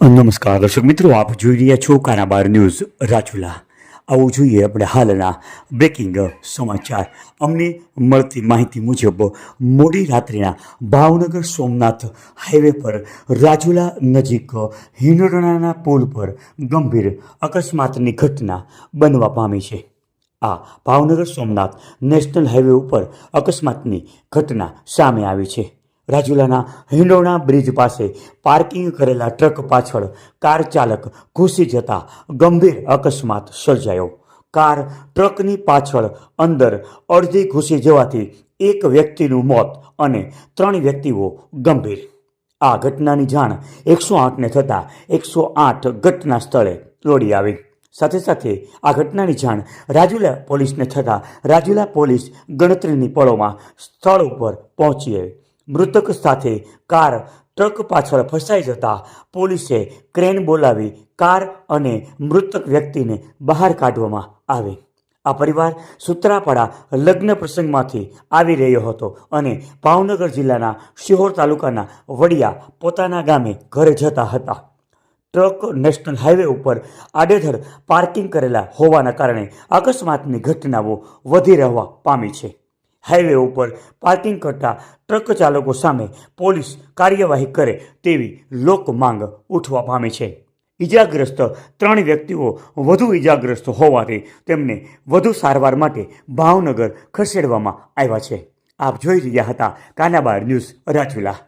નમસ્કાર, દર્શક મિત્રો, આપ જોઈ રહ્યા છો કાનાબાર ન્યૂઝ રાજુલા. આવું જોઈએ આપણે હાલના બ્રેકિંગ સમાચાર. અમને મળતી માહિતી મુજબ, મોડી રાત્રિના ભાવનગર સોમનાથ હાઈવે પર રાજુલા નજીક હિંડોરણાના પુલ પર ગંભીર અકસ્માતની ઘટના બનવા પામી છે. આ ભાવનગર સોમનાથ નેશનલ હાઈવે ઉપર અકસ્માતની ઘટના સામે આવી છે. રાજુલાના હિંડોણા બ્રિજ પાસે પાર્કિંગ કરેલા ટ્રક પાછળ કાર ચાલક ઘૂસી જતા ગંભીર અકસ્માત સર્જાયો. કાર ટ્રકની પાછળ અંદર અડધી ઘૂસી જવાથી એક વ્યક્તિનું મોત અને ત્રણ વ્યક્તિઓ ગંભીર. આ ઘટનાની જાણ એકસો આઠને થતાં એકસો આઠ ઘટના સ્થળે દોડી આવી. સાથે સાથે આ ઘટનાની જાણ રાજુલા પોલીસને થતાં રાજુલા પોલીસ ગણતરીની પળોમાં સ્થળ ઉપર પહોંચી આવી. મૃતક સાથે કાર ટ્રક પાછળ ફસાઈ જતા પોલીસે ક્રેન બોલાવી કાર અને મૃતક વ્યક્તિને બહાર કાઢવામાં આવે. આ પરિવાર સુત્રાપાડા લગ્ન પ્રસંગમાંથી આવી રહ્યો હતો અને ભાવનગર જિલ્લાના શિહોર તાલુકાના વડિયા પોતાના ગામે ઘરે જતા હતા. ટ્રક નેશનલ હાઈવે ઉપર આડેધડ પાર્કિંગ કરેલા હોવાના કારણે અકસ્માતની ઘટનાઓ વધી રહેવા પામી છે. હાઈવે ઉપર પાર્કિંગ કરતા ટ્રક ચાલકો સામે પોલીસ કાર્યવાહી કરે તેવી લોક માંગ ઉઠવા પામી છે. ઈજાગ્રસ્ત ત્રણ વ્યક્તિઓ વધુ ઈજાગ્રસ્ત હોવાથી તેમને વધુ સારવાર માટે ભાવનગર ખસેડવામાં આવ્યા છે. આપ જોઈ રહ્યા હતા કાનાબાર ન્યૂઝ રાજુલા.